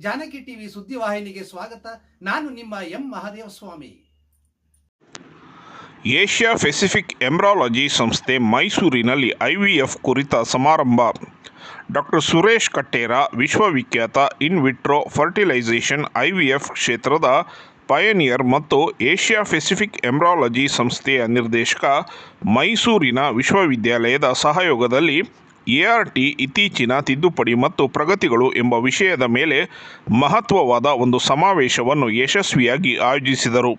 Janaki TV ಸುದ್ದಿವಾಹಿನಿಗೆ ಸ್ವಾಗತ. ನಾನು ನಿಮ್ಮ M Mahadeva Swamy. Asia Pacific embryology ಸಂಸ್ಥೆ ಮೈಸೂರಿನಲ್ಲಿ ಐ ವಿ ಎಫ್ ಕುರಿತ ಸಮಾರಂಭ. ಡಾಕ್ಟರ್ ಸುರೇಶ್ ಕಟ್ಟೇರ, ವಿಶ್ವವಿಖ್ಯಾತ ಇನ್ ವಿಟ್ರೋ ಫರ್ಟಿಲೈಸೇಷನ್ ಐವಿಎಫ್ ಕ್ಷೇತ್ರದ ಪಯನಿಯರ್ ಮತ್ತು ಏಷ್ಯಾ ಪೆಸಿಫಿಕ್ ಎಂಬ್ರಾಲಜಿ ಸಂಸ್ಥೆಯ ನಿರ್ದೇಶಕ ಮೈಸೂರಿನ ವಿಶ್ವವಿದ್ಯಾಲಯದ ಸಹಯೋಗದಲ್ಲಿ ಎಆರ್ಟಿ ಇತ್ತೀಚಿನ ತಿದ್ದುಪಡಿ ಮತ್ತು ಪ್ರಗತಿಗಳು ಎಂಬ ವಿಷಯದ ಮೇಲೆ ಮಹತ್ವವಾದ ಒಂದು ಸಮಾವೇಶವನ್ನು ಯಶಸ್ವಿಯಾಗಿ ಆಯೋಜಿಸಿದರು.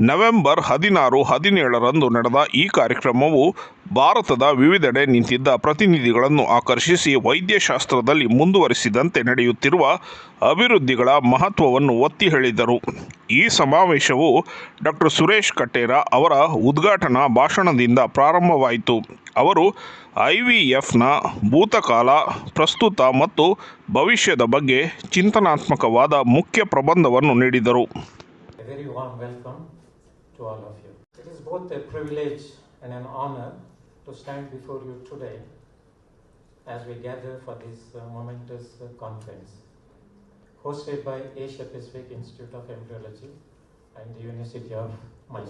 ನವೆಂಬರ್ ಹದಿನಾರು, ಹದಿನೇಳರಂದು ನಡೆದ ಈ ಕಾರ್ಯಕ್ರಮವು ಭಾರತದ ವಿವಿಧೆಡೆ ನಿಂತಿದ್ದ ಪ್ರತಿನಿಧಿಗಳನ್ನು ಆಕರ್ಷಿಸಿ ವೈದ್ಯಶಾಸ್ತ್ರದಲ್ಲಿ ಮುಂದುವರಿಸಿದಂತೆ ನಡೆಯುತ್ತಿರುವ ಅಭಿವೃದ್ಧಿಗಳ ಮಹತ್ವವನ್ನು ಒತ್ತಿ ಹೇಳಿದರು. ಈ ಸಮಾವೇಶವು ಡಾಕ್ಟರ್ ಸುರೇಶ್ ಕಟ್ಟೇರ ಅವರ ಉದ್ಘಾಟನಾ ಭಾಷಣದಿಂದ ಪ್ರಾರಂಭವಾಯಿತು. ಅವರು ಐ ವಿ ಎಫ್ನ ಭೂತಕಾಲ ಪ್ರಸ್ತುತ ಮತ್ತು ಭವಿಷ್ಯದ ಬಗ್ಗೆ ಚಿಂತನಾತ್ಮಕವಾದ ಮುಖ್ಯ ಪ್ರಬಂಧವನ್ನು ನೀಡಿದರು uh,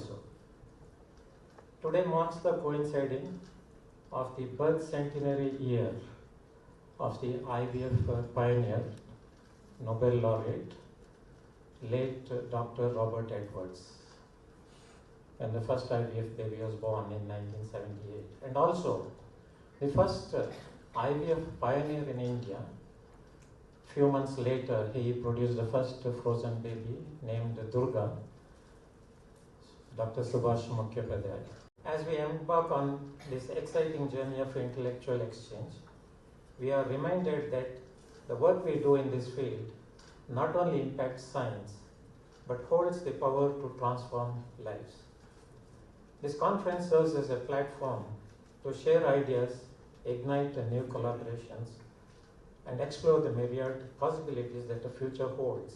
uh. Today marks the coinciding of the birth centenary year of the IVF pioneer, Nobel laureate, late uh, Dr. Robert Edwards, when the first IVF baby was born in 1978. And also, the first uh, IVF pioneer in India. Few months later, he produced the first frozen baby named Durga, Dr. Subhash Mukhopadhyay. As we embark on this exciting journey of intellectual exchange, we are reminded that the work we do in this field not only impacts science but holds the power to transform lives. This conference serves as a platform to share ideas, ignite new collaborations, and explore the myriad possibilities that the future holds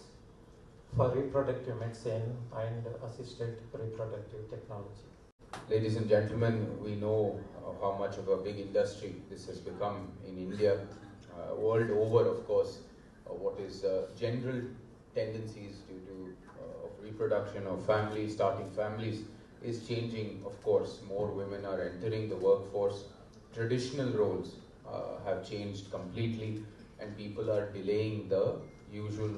for reproductive medicine and assisted reproductive technology. Ladies and gentlemen, we know uh, how much of a big industry this has become in India, uh, world over, of course. Uh, what is uh, general tendencies due to uh, of reproduction of families, starting families, is changing. Of course, more women are entering the workforce. Traditional roles uh, have changed completely, and people are delaying the usual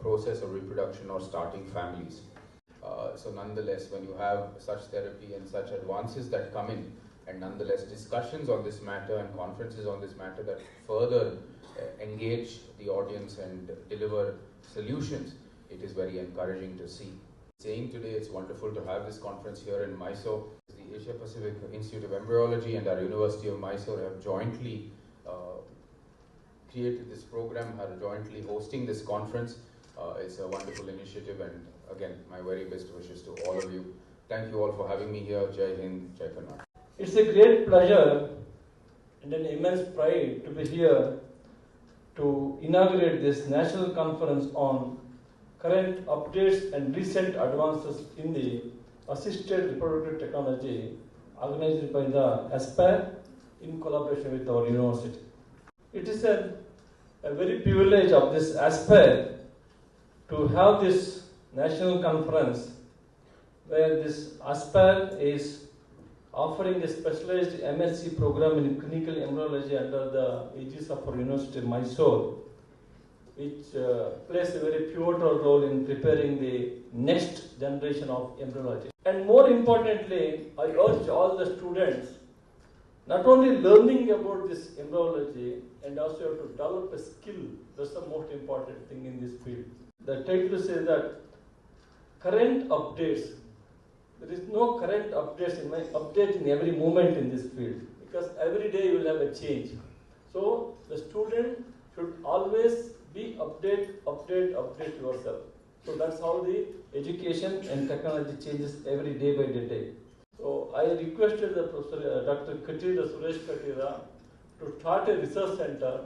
process of reproduction or starting families. Uh, so nonetheless, when you have such therapy and such advances that come in, and nonetheless discussions on this matter and conferences on this matter that further uh, engage the audience and deliver solutions, it is very encouraging to see. Saying today, it's wonderful to have this conference here in Mysore. The Asia Pacific Institute of Embryology and our University of Mysore have jointly uh, created this program, are jointly hosting this conference. Uh, it's a wonderful initiative, and again, my very best wishes to all of you. Thank you all for having me here. Jai Hind, Jai Karnataka. It's a great pleasure and an immense pride to be here to inaugurate this national conference on current updates and recent advances in the assisted reproductive technology organized by the ASPIRE in collaboration with our university. It is a, a very privilege of this ASPIRE to have this national conference where this ASPIRE is offering a specialized MSc program in clinical embryology under the aegis of our University of Mysore, which uh, plays a very pivotal role in preparing the next generation of embryology. And more importantly, I urge all the students not only learning about this embryology and also have to develop a skill. That's the most important thing in this field. The title says that current updates there is no current updates in my update in every moment in this field because every day you will have a change. So the student should always be update, update, update yourself. So that's how the education and technology changes every day by day. So I requested the professor, uh, Dr. Katira Suresh Katira to start a research center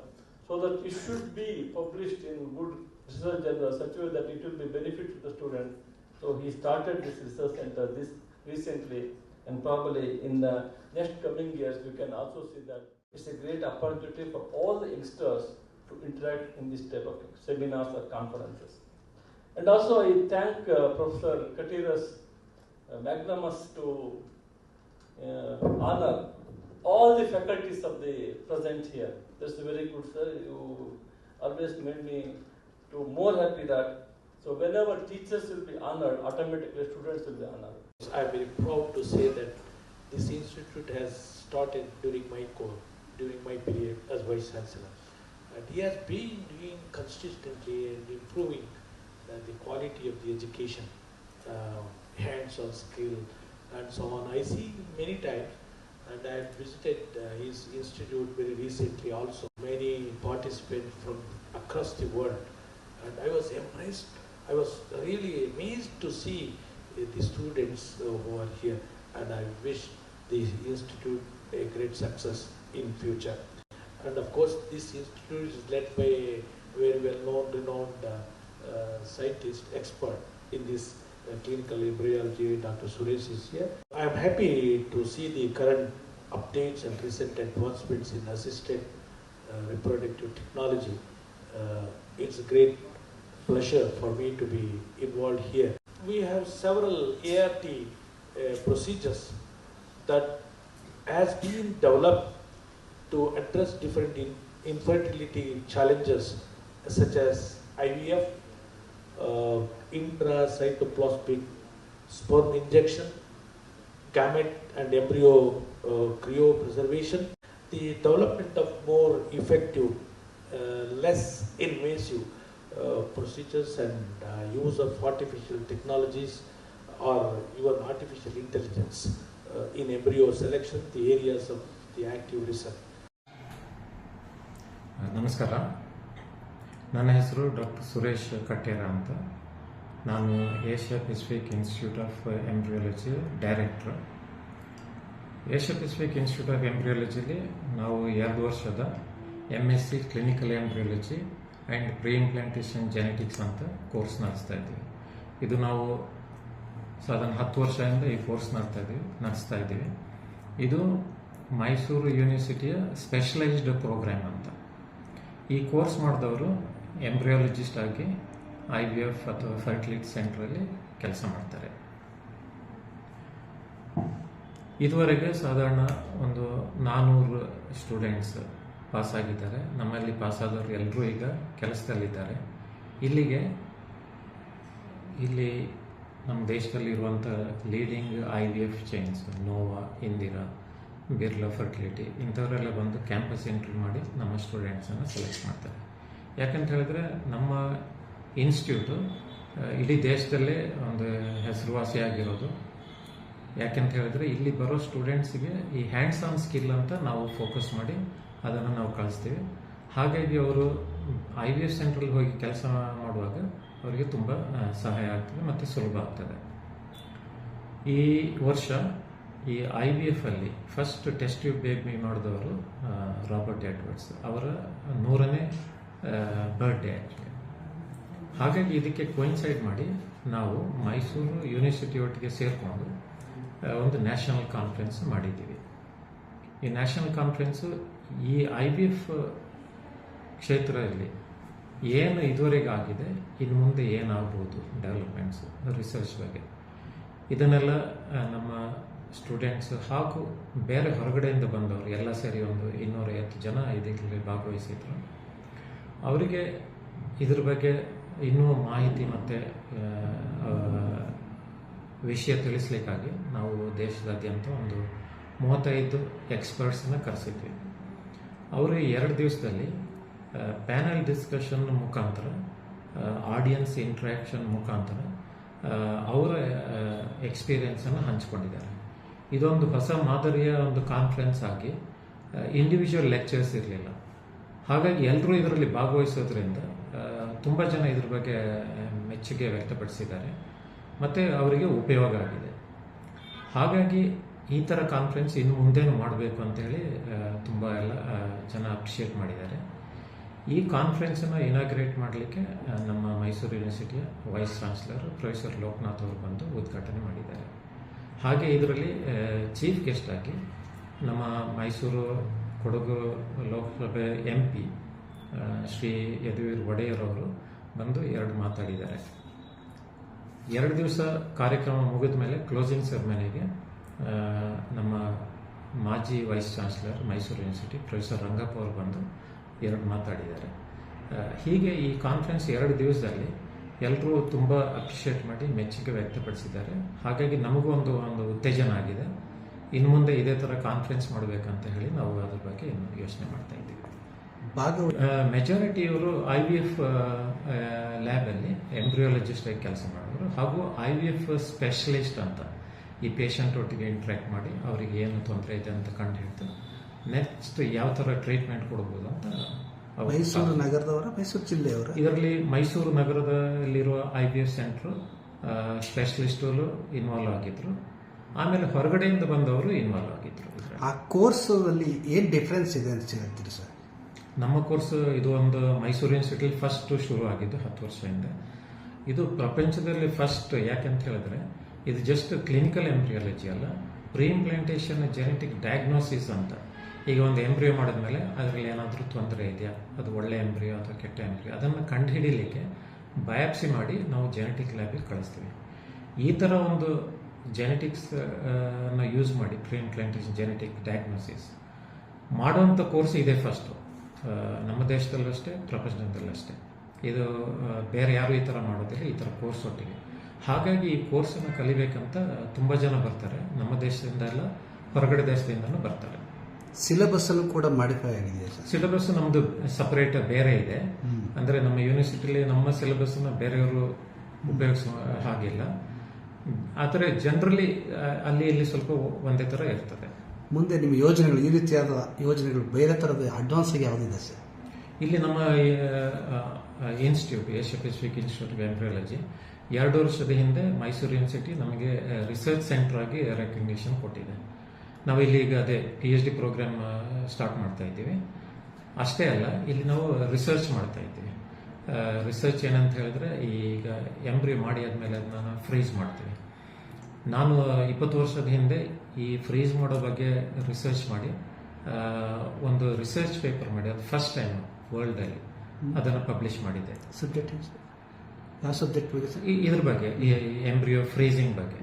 so that it should be published in good research journal such a way that it will be benefit to the student so he started this research center this recently, and probably in the next coming years we can also see that it's a great opportunity for all the youngsters to interact in this type of seminars or conferences. And also I thank uh, Professor Katira's uh, to uh, honor all the faculties of the present here. That's very good, sir. You always made me to more happy that so whenever teachers will be honored, automatically students will be honored. I'm very proud to say that this institute has started during my course, during my period as Vice Chancellor. And he has been doing consistently and improving uh, the quality of the education, uh, hands-on skill and so on. I see many times and I have visited uh, his institute very recently also. Many participants from across the world and I was impressed. I was really amazed to see the students who are here and I wish the institute a great success in future. And of course, this institute is led by a very well-known, renowned uh, uh, scientist, expert in this uh, clinical embryology. Dr. Suresh is here. I am happy to see the current updates and recent advancements in assisted uh, reproductive technology. Uh, it's a great pleasure for me to be involved here. We have several ART uh, procedures that has been developed to address different in- infertility challenges such as IVF, uh, intracytoplasmic sperm injection, gamete and embryo uh, cryopreservation, the development of more effective, uh, less invasive procedures and uh, use of artificial technologies or even artificial intelligence uh, in embryo selection, the areas of the active research. ನಮಸ್ಕಾರ ನನ್ನ ಹೆಸರು doctor Suresh Kattera ಅಂತ ನಾನು Asia Pacific institute of embryology director Asia Pacific institute of ಎಂಬ್ರಿಯಾಲಜಿಲಿ ನಾವು ಎರಡು ವರ್ಷದ M S C clinical embryology and pre implantation genetics ಅಂತ course ನಡೆಸ್ತಾ ಇದ್ದೀವಿ. ಇದು ನಾವು ಸಾಧಾರಣ ಹತ್ತು ವರ್ಷದಿಂದ ಈ ಕೋರ್ಸ್ ನಡೆಸ್ತಾ ಇದ್ದೀವಿ ನಡೆಸ್ತಾ ಇದ್ದೀವಿ. ಇದು ಮೈಸೂರು ಯೂನಿವರ್ಸಿಟಿಯ ಸ್ಪೆಷಲೈಸ್ಡ್ ಪ್ರೋಗ್ರಾಮ್ ಅಂತ. ಈ ಕೋರ್ಸ್ ಮಾಡಿದವರು ಎಂಬ್ರಿಯಾಲಜಿಸ್ಟ್ ಆಗಿ ಐ ವಿ ಎಫ್ ಅಥವಾ ಫರ್ಟಿಲಿಟಿ ಸೆಂಟ್ರಲ್ಲಿ ಕೆಲಸ ಮಾಡ್ತಾರೆ. ಇದುವರೆಗೆ ಸಾಧಾರಣ ಒಂದು ನಾನ್ನೂರು ಸ್ಟೂಡೆಂಟ್ಸ್ ಪಾಸ್ ಆಗಿದ್ದಾರೆ ನಮ್ಮಲ್ಲಿ ಪಾಸ್ ಆದವರು ಎಲ್ಲರೂ ಈಗ ಕೆಲಸದಲ್ಲಿದ್ದಾರೆ. ಇಲ್ಲಿಗೆ, ಇಲ್ಲಿ ನಮ್ಮ ದೇಶದಲ್ಲಿರುವಂಥ leading I V F chains Nova Indira Birla fertility ಇಂಥವರೆಲ್ಲ ಬಂದು ಕ್ಯಾಂಪಸ್ ಎಂಟ್ರಿ ಮಾಡಿ ನಮ್ಮ ಸ್ಟೂಡೆಂಟ್ಸನ್ನು ಸೆಲೆಕ್ಟ್ ಮಾಡ್ತಾರೆ. ಯಾಕಂತ ಹೇಳಿದ್ರೆ ನಮ್ಮ ಇನ್ಸ್ಟಿಟ್ಯೂಟು ಇಡೀ ದೇಶದಲ್ಲೇ ಒಂದು ಹೆಸರುವಾಸಿಯಾಗಿರೋದು ಯಾಕೆಂತ ಹೇಳಿದ್ರೆ ಇಲ್ಲಿ ಬರೋ ಸ್ಟೂಡೆಂಟ್ಸ್ಗೆ ಈ ಹ್ಯಾಂಡ್ಸ್ ಆನ್ ಸ್ಕಿಲ್ ಅಂತ ನಾವು ಫೋಕಸ್ ಮಾಡಿ ಅದನ್ನು ನಾವು ಕಳಿಸ್ತೀವಿ. ಹಾಗಾಗಿ ಅವರು ಐ ವಿ ಎಫ್ ಸೆಂಟ್ರಲ್ಲಿ ಹೋಗಿ ಕೆಲಸ ಮಾಡುವಾಗ ಅವರಿಗೆ ತುಂಬ ಸಹಾಯ ಆಗ್ತದೆ ಮತ್ತು ಸುಲಭ ಆಗ್ತದೆ. ಈ ವರ್ಷ ಈ ಐ ವಿ ಎಫ್ ಅಲ್ಲಿ ಫಸ್ಟ್ ಟೆಸ್ಟ್ ಟ್ಯೂಬ್ ಬೇಬಿ ಮಾಡಿದವರು ರಾಬರ್ಟ್ ಎಡ್ವರ್ಡ್ಸ್ ಅವರ ನೂರನೇ ಬರ್ಡೇ ಆ್ಯಕ್ಚುಲಿ ಹಾಗಾಗಿ ಇದಕ್ಕೆ ಕೋಯಿನ್ಸೈಡ್ ಮಾಡಿ ನಾವು ಮೈಸೂರು ಯೂನಿವರ್ಸಿಟಿ ಒಟ್ಟಿಗೆ ಸೇರಿಕೊಂಡು ಒಂದು ನ್ಯಾಷನಲ್ ಕಾನ್ಫರೆನ್ಸ್ ಮಾಡಿದ್ದೀವಿ. ಈ ನ್ಯಾಷನಲ್ ಕಾನ್ಫರೆನ್ಸು ಈ ಐ ಬಿ ಎಫ್ ಕ್ಷೇತ್ರದಲ್ಲಿ ಏನು ಇದುವರೆಗೆ ಆಗಿದೆ ಇನ್ನು ಮುಂದೆ ಏನಾಗ್ಬೋದು ಡೆವಲಪ್ಮೆಂಟ್ಸ್ ರಿಸರ್ಚ್ ಬಗ್ಗೆ. ಇದನ್ನೆಲ್ಲ ನಮ್ಮ ಸ್ಟೂಡೆಂಟ್ಸ್ ಹಾಗೂ ಬೇರೆ ಹೊರಗಡೆಯಿಂದ ಬಂದವರು, ಎಲ್ಲ ಸೇರಿ ಒಂದು ಇನ್ನೂರೈವತ್ತು ಜನ ಇದಕ್ಕೆ ಭಾಗವಹಿಸಿದ್ರು. ಅವರಿಗೆ ಇದ್ರ ಬಗ್ಗೆ ಇನ್ನೂ ಮಾಹಿತಿ ಮತ್ತು ವಿಷಯ ತಿಳಿಸ್ಲಿಕ್ಕಾಗಿ ನಾವು ದೇಶದಾದ್ಯಂತ ಒಂದು ಮೂವತ್ತೈದು ಎಕ್ಸ್ಪರ್ಟ್ಸನ್ನ ಕರೆಸಿದ್ವಿ. ಅವರು ಎರಡು ದಿವಸದಲ್ಲಿ ಪ್ಯಾನಲ್ ಡಿಸ್ಕಷನ್ ಮುಖಾಂತರ ಆಡಿಯನ್ಸ್ ಇಂಟ್ರ್ಯಾಕ್ಷನ್ ಮುಖಾಂತರ ಅವರ ಎಕ್ಸ್ಪೀರಿಯನ್ಸನ್ನು ಹಂಚಿಕೊಂಡಿದ್ದಾರೆ. ಇದೊಂದು ಹೊಸ ಮಾದರಿಯ ಒಂದು ಕಾನ್ಫರೆನ್ಸ್ ಆಗಿ ಇಂಡಿವಿಜುವಲ್ ಲೆಕ್ಚರ್ಸ್ ಇರಲಿಲ್ಲ. ಹಾಗಾಗಿ ಎಲ್ಲರೂ ಇದರಲ್ಲಿ ಭಾಗವಹಿಸೋದ್ರಿಂದ ತುಂಬ ಜನ ಇದ್ರ ಬಗ್ಗೆ ಮೆಚ್ಚುಗೆ ವ್ಯಕ್ತಪಡಿಸಿದ್ದಾರೆ. ಮತ್ತು ಅವರಿಗೆ ಉಪಯೋಗ ಆಗಿದೆ. ಹಾಗಾಗಿ ಈ ಥರ ಕಾನ್ಫರೆನ್ಸ್ ಇನ್ನು ಮುಂದೇನು ಮಾಡಬೇಕು ಅಂತೇಳಿ ತುಂಬ ಎಲ್ಲ ಜನ ಅಪ್ರಿಷಿಯೇಟ್ ಮಾಡಿದ್ದಾರೆ. ಈ ಕಾನ್ಫರೆನ್ಸನ್ನು ಇನಾಗ್ರೇಟ್ ಮಾಡಲಿಕ್ಕೆ ನಮ್ಮ ಮೈಸೂರು ಯೂನಿವರ್ಸಿಟಿಯ ವೈಸ್ ಚಾನ್ಸಲರ್ ಪ್ರೊಫೆಸರ್ ಲೋಕನಾಥ್ ಅವರು ಬಂದು ಉದ್ಘಾಟನೆ ಮಾಡಿದ್ದಾರೆ. ಹಾಗೆ ಇದರಲ್ಲಿ ಚೀಫ್ ಆಗಿ ನಮ್ಮ ಮೈಸೂರು ಕೊಡಗು ಲೋಕಸಭೆ ಎಂ ಪಿ ಶ್ರೀ ಯದುವೀರ್ ಒಡೆಯರ್ ಅವರು ಬಂದು ಎರಡು ಮಾತಾಡಿದ್ದಾರೆ. ಎರಡು ದಿವಸ ಕಾರ್ಯಕ್ರಮ ಮುಗಿದ ಮೇಲೆ ಕ್ಲೋಸಿಂಗ್ ಸೆರೆಮನಿಗೆ ನಮ್ಮ ಮಾಜಿ vice chancellor Mysuru university professor Rangappa ಅವರು ಬಂದು ಎರಡು ಮಾತಾಡಿದ್ದಾರೆ. ಹೀಗೆ ಈ ಕಾನ್ಫರೆನ್ಸ್ ಎರಡು ದಿವಸದಲ್ಲಿ ಎಲ್ಲರೂ ತುಂಬ ಅಪ್ರಿಷಿಯೇಟ್ ಮಾಡಿ ಮೆಚ್ಚುಗೆ ವ್ಯಕ್ತಪಡಿಸಿದ್ದಾರೆ. ಹಾಗಾಗಿ ನಮಗೂ ಒಂದು ಒಂದು ಉತ್ತೇಜನ ಆಗಿದೆ. ಇನ್ನು ಮುಂದೆ ಇದೇ ಥರ ಕಾನ್ಫರೆನ್ಸ್ ಮಾಡಬೇಕಂತ ಹೇಳಿ ನಾವು ಅದ್ರ ಬಗ್ಗೆ ಇನ್ನು ಯೋಚನೆ ಮಾಡ್ತಾ ಇದ್ದೀವಿ. ಭಾಗವ ಮೆಜಾರಿಟಿಯವರು ಐ ವಿ ಎಫ್ ಲ್ಯಾಬಲ್ಲಿ ಎಂಬ್ರಿಯಾಲಜಿಸ್ಟ್ ಆಗಿ ಕೆಲಸ ಮಾಡಿದ್ರು. ಹಾಗೂ ಐ ವಿ ಎಫ್ ಸ್ಪೆಷಲಿಸ್ಟ್ ಅಂತ ಈ ಪೇಷಂಟ್ ಒಟ್ಟಿಗೆ ಇಂಟ್ರ್ಯಾಕ್ಟ್ ಮಾಡಿ ಅವರಿಗೆ ಏನು ತೊಂದರೆ ಇದೆ ಅಂತ ಕಂಡು ಹಿಡಿದು ನೆಕ್ಸ್ಟ್ ಯಾವ ಥರ ಟ್ರೀಟ್ಮೆಂಟ್ ಕೊಡ್ಬೋದು ಅಂತ ಅವ್ರು ಮೈಸೂರು ನಗರದವರ ಮೈಸೂರು ಜಿಲ್ಲೆಯವರ? ಇದರಲ್ಲಿ ಮೈಸೂರು ನಗರದಲ್ಲಿರುವ ಐ ಬಿ ಎಫ್ ಸೆಂಟ್ರು ಸ್ಪೆಷಲಿಸ್ಟರು ಇನ್ವಾಲ್ವ್ ಆಗಿದ್ರು. ಆಮೇಲೆ ಹೊರಗಡೆಯಿಂದ ಬಂದವರು ಇನ್ವಾಲ್ವ್ ಆಗಿದ್ರು ಆ ಕೋರ್ಸಲ್ಲಿ ಏನು ಡಿಫ್ರೆನ್ಸ್ ಇದೆ ಅಂತ ಹೇಳ್ತೀರಿ ಸರ್? ನಮ್ಮ ಕೋರ್ಸ್ ಇದು ಒಂದು ಮೈಸೂರು ಯೂನಿವರ್ಸಿಟಿಲಿ ಫಸ್ಟ್ ಶುರು ಆಗಿದ್ದು ಹತ್ತು ವರ್ಷದಿಂದ. ಇದು ಪ್ರಪಂಚದಲ್ಲಿ ಫಸ್ಟ್ ಯಾಕೆಂತ ಹೇಳಿದ್ರೆ ಇದು ಜಸ್ಟ್ ಕ್ಲಿನಿಕಲ್ ಎಂಬ್ರಿಯಾಲಜಿ ಅಲ್ಲ ಪ್ರೀ ಇಂಪ್ಲಾಂಟೇಷನ್ ಜೆನೆಟಿಕ್ ಡಯಾಗ್ನೋಸಿಸ್ ಅಂತ. ಈಗ ಒಂದು ಎಂಬ್ರಿಯೋ ಮಾಡಿದ್ಮೇಲೆ ಅದರಲ್ಲಿ ಏನಾದರೂ ತೊಂದರೆ ಇದೆಯಾ? ಅದು ಒಳ್ಳೆ ಎಂಬ್ರಿಯೋ ಅಥವಾ ಕೆಟ್ಟ ಎಂಬ್ರಿಯೋ ಅದನ್ನು ಕಂಡುಹಿಡೀಲಿಕ್ಕೆ ಬಯಾಪ್ಸಿ ಮಾಡಿ ನಾವು ಜೆನೆಟಿಕ್ ಲ್ಯಾಬಿಗೆ ಕಳಿಸ್ತೀವಿ. ಈ ಥರ ಒಂದು ಜೆನೆಟಿಕ್ಸ್ ಅನ್ನು ಯೂಸ್ ಮಾಡಿ ಪ್ರೀ ಇಂಪ್ಲಾಂಟೇಷನ್ ಜೆನೆಟಿಕ್ ಡಯಾಗ್ನೋಸಿಸ್ ಮಾಡುವಂಥ ಕೋರ್ಸ್ ಇದೆ ಫಸ್ಟು ನಮ್ಮ ದೇಶದಲ್ಲೂ ಅಷ್ಟೇ, ಪ್ರಪಂಚದಲ್ಲೂ ಅಷ್ಟೇ. ಇದು ಬೇರೆ ಯಾರು ಈ ಥರ ಮಾಡೋದಿಲ್ಲ, ಈ ಥರ ಕೋರ್ಸ್ ಒಟ್ಟಿಗೆ. ಹಾಗಾಗಿ ಈ ಕೋರ್ಸನ್ನು ಕಲಿಬೇಕಂತ ತುಂಬ ಜನ ಬರ್ತಾರೆ. ನಮ್ಮ ದೇಶದಿಂದ ಎಲ್ಲ ಹೊರಗಡೆ ದೇಶದಿಂದಲೂ ಬರ್ತಾರೆ. ಸಿಲೆಬಸ್ ಅಲ್ಲೂ ಕೂಡ ಮಾಡಿಫೈ ಆಗಿದೆ ಸಿಲೆಬಸ್ ನಮ್ಮದು ಸಪರೇಟ್ ಬೇರೆ ಇದೆ. ಅಂದರೆ ನಮ್ಮ ಯೂನಿವರ್ಸಿಟಿಲಿ ನಮ್ಮ ಸಿಲೆಬಸ್ನ ಬೇರೆಯವರು ಉಪಯೋಗಿಸೋ ಹಾಗಿಲ್ಲ. ಆದರೆ ಜನರಲಿ ಅಲ್ಲಿ ಇಲ್ಲಿ ಸ್ವಲ್ಪ ಒಂದೇ ಥರ ಇರ್ತದೆ. ಮುಂದೆ ನಿಮ್ಮ ಯೋಜನೆಗಳು ಈ ರೀತಿಯಾದ ಯೋಜನೆಗಳು ಬೇರೆ ತರದ ಅಡ್ವಾನ್ಸ್ ಆಗಿ ಯಾವುದಿದೆ ಸರ್? ಇಲ್ಲಿ ನಮ್ಮ institute Asia Pacific institute of embryology ಎರಡು ವರ್ಷದ ಹಿಂದೆ ಮೈಸೂರು ಯೂನಿವರ್ಸಿಟಿ ನಮಗೆ ರಿಸರ್ಚ್ ಸೆಂಟರ್ ಆಗಿ ರೆಕಗ್ನಿಷನ್ ಕೊಟ್ಟಿದೆ. ನಾವು ಇಲ್ಲಿ ಈಗ ಅದೇ P H D programme start ಮಾಡ್ತಾ ಇದ್ದೀವಿ. ಅಷ್ಟೇ ಅಲ್ಲ ಇಲ್ಲಿ ನಾವು ರಿಸರ್ಚ್ ಮಾಡ್ತಾ ಇದ್ದೀವಿ. ರಿಸರ್ಚ್ ಏನಂತ ಹೇಳಿದ್ರೆ ಈಗ ಎಂಬ್ರಿ ಮಾಡಿ ಆದಮೇಲೆ ಅದನ್ನ ಫ್ರೀಸ್ ಮಾಡ್ತೀವಿ. ನಾನು ಇಪ್ಪತ್ತು ವರ್ಷದ ಹಿಂದೆ ಈ ಫ್ರೀಸ್ ಮಾಡೋ ಬಗ್ಗೆ ರಿಸರ್ಚ್ ಮಾಡಿ ಒಂದು ರಿಸರ್ಚ್ ಪೇಪರ್ ಮಾಡಿ ಅದು ಫಸ್ಟ್ ಟೈಮ್ ವರ್ಲ್ಡಲ್ಲಿ ಅದನ್ನು ಪಬ್ಲಿಷ್ ಮಾಡಿದ್ದೆ. ಸಬ್ಜೆಕ್ಟ್ ಯಾವ ಸಬ್ಜೆಕ್ಟ್ ಬಗ್ಗೆ ಸರ್? ಇದ್ರ ಬಗ್ಗೆ ಎಂಬ್ರಿಯೋ ಫ್ರೀಸಿಂಗ್ ಬಗ್ಗೆ.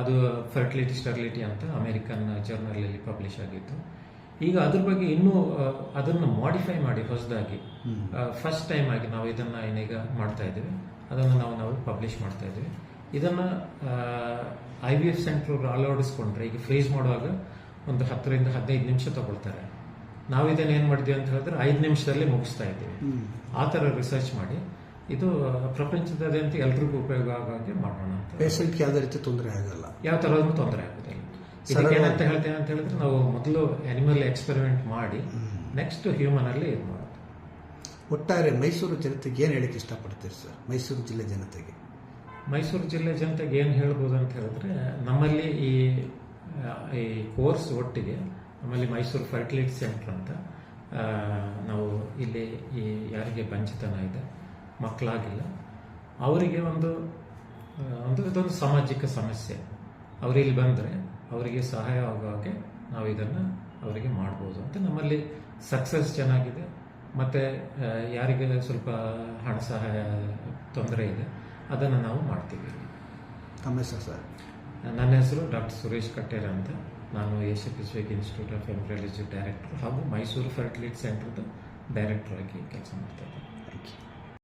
ಅದು ಫರ್ಟಿಲಿಟಿ ಸ್ಟರ್ಲಿಟಿ ಅಂತ ಅಮೆರಿಕನ್ ಜರ್ನಲಲ್ಲಿ ಪಬ್ಲಿಷ್ ಆಗಿತ್ತು. ಈಗ ಅದ್ರ ಬಗ್ಗೆ ಇನ್ನೂ ಅದನ್ನು ಮಾಡಿಫೈ ಮಾಡಿ ಹೊಸದಾಗಿ. ಫಸ್ಟ್ ಟೈಮ್ ಆಗಿ ನಾವು ಇದನ್ನ ಏನೀಗ ಮಾಡ್ತಾ ಇದ್ದೀವಿ. ಅದನ್ನು ನಾವು ನಾವು ಪಬ್ಲಿಷ್ ಮಾಡ್ತಾ ಇದ್ದೀವಿ. ಇದನ್ನ ಐ ವಿ ಎಫ್ ಸೆಂಟರ್ ಅಳವಡಿಸ್ಕೊಂಡ್ರೆ ಈಗ ಫ್ರೀಸ್ ಮಾಡುವಾಗ ಒಂದು ಹತ್ತರಿಂದ ಹದಿನೈದು ನಿಮಿಷ ತಗೊಳ್ತಾರೆ. ನಾವು ಇದನ್ನ ಏನು ಮಾಡಿದ್ವಿ ಅಂತ ಹೇಳಿದ್ರೆ ಐದು ನಿಮಿಷದಲ್ಲಿ ಮುಗಿಸ್ತಾ ಇದ್ದೀವಿ. ಆ ಥರ ರಿಸರ್ಚ್ ಮಾಡಿ. ಇದು ಪ್ರಪಂಚದಾದ್ಯಂತ ಎಲ್ರಿಗೂ ಉಪಯೋಗ ಆಗೋ ಹಾಗೆ ಮಾಡೋಣ ಅಂತ. ಪೇಷಂಟ್ ಯಾವುದೇ ರೀತಿ ತೊಂದರೆ ಆಗಲ್ಲ. ಯಾವ ಥರದೂ ತೊಂದರೆ ಆಗೋದಿಲ್ಲ ಇದಕ್ಕೆ ಏನಂತ ಹೇಳ್ತೇನೆ ಅಂತ ಹೇಳಿದ್ರೆ ನಾವು ಮೊದಲು ಅನಿಮಲ್ ಎಕ್ಸ್ಪೆರಿಮೆಂಟ್ ಮಾಡಿ ನೆಕ್ಸ್ಟ್ ಹ್ಯೂಮನ್ ಅಲ್ಲಿ ಇದು ಮಾಡೋದು. ಒಟ್ಟಾರೆ ಮೈಸೂರು ಜನತೆಗೆ ಏನು ಹೇಳಕ್ಕೆ ಇಷ್ಟಪಡ್ತೀರಿ ಸರ್? ಮೈಸೂರು ಜಿಲ್ಲೆ ಜನತೆಗೆ. ಮೈಸೂರು ಜಿಲ್ಲೆ ಜನತೆಗೆ ಏನು ಹೇಳ್ಬೋದು ಅಂತ ಹೇಳಿದ್ರೆ ನಮ್ಮಲ್ಲಿ ಈ ಈ ಕೋರ್ಸ್ ಒಟ್ಟಿಗೆ ನಮ್ಮಲ್ಲಿ ಮೈಸೂರು ಫರ್ಟಿಲಿಟಿ ಸೆಂಟರ್ ಅಂತ ನಾವು ಇಲ್ಲಿ ಈ ಯಾರಿಗೆ ಬಂಚಿತನ ಇದೆ ಮಕ್ಕಳಾಗಿಲ್ಲ. ಅವರಿಗೆ ಒಂದು ಒಂದು ಇದೊಂದು ಸಾಮಾಜಿಕ ಸಮಸ್ಯೆ. ಅವರಿಲ್ಲಿ ಬಂದರೆ ಅವರಿಗೆ ಸಹಾಯ ಆಗೋ ಹಾಗೆ ನಾವು ಇದನ್ನು ಅವರಿಗೆ ಮಾಡ್ಬೋದು ಅಂತ ನಮ್ಮಲ್ಲಿ ಸಕ್ಸಸ್ ಚೆನ್ನಾಗಿದೆ. ಮತ್ತು ಯಾರಿಗೆ ಸ್ವಲ್ಪ ಹಣ ಸಹಾಯ ತೊಂದರೆ ಇದೆ ಅದನ್ನು ನಾವು ಮಾಡ್ತೀವಿ ತಮ್ಮ ಹೆಸರು ಸರ್? ನನ್ನ ಹೆಸರು ಡಾಕ್ಟರ್ ಸುರೇಶ್ ಕಟ್ಟೇರ ಅಂತ. ನಾನು Asia Pacific institute of embryology director ಹಾಗೂ ಮೈಸೂರು ಫರ್ಟಿಲಿಟಿ ಸೆಂಟರ್ದು ಡೈರೆಕ್ಟರ್ ಆಗಿ ಕೆಲಸ ಮಾಡ್ತಾ ಇದ್ದೀನಿ.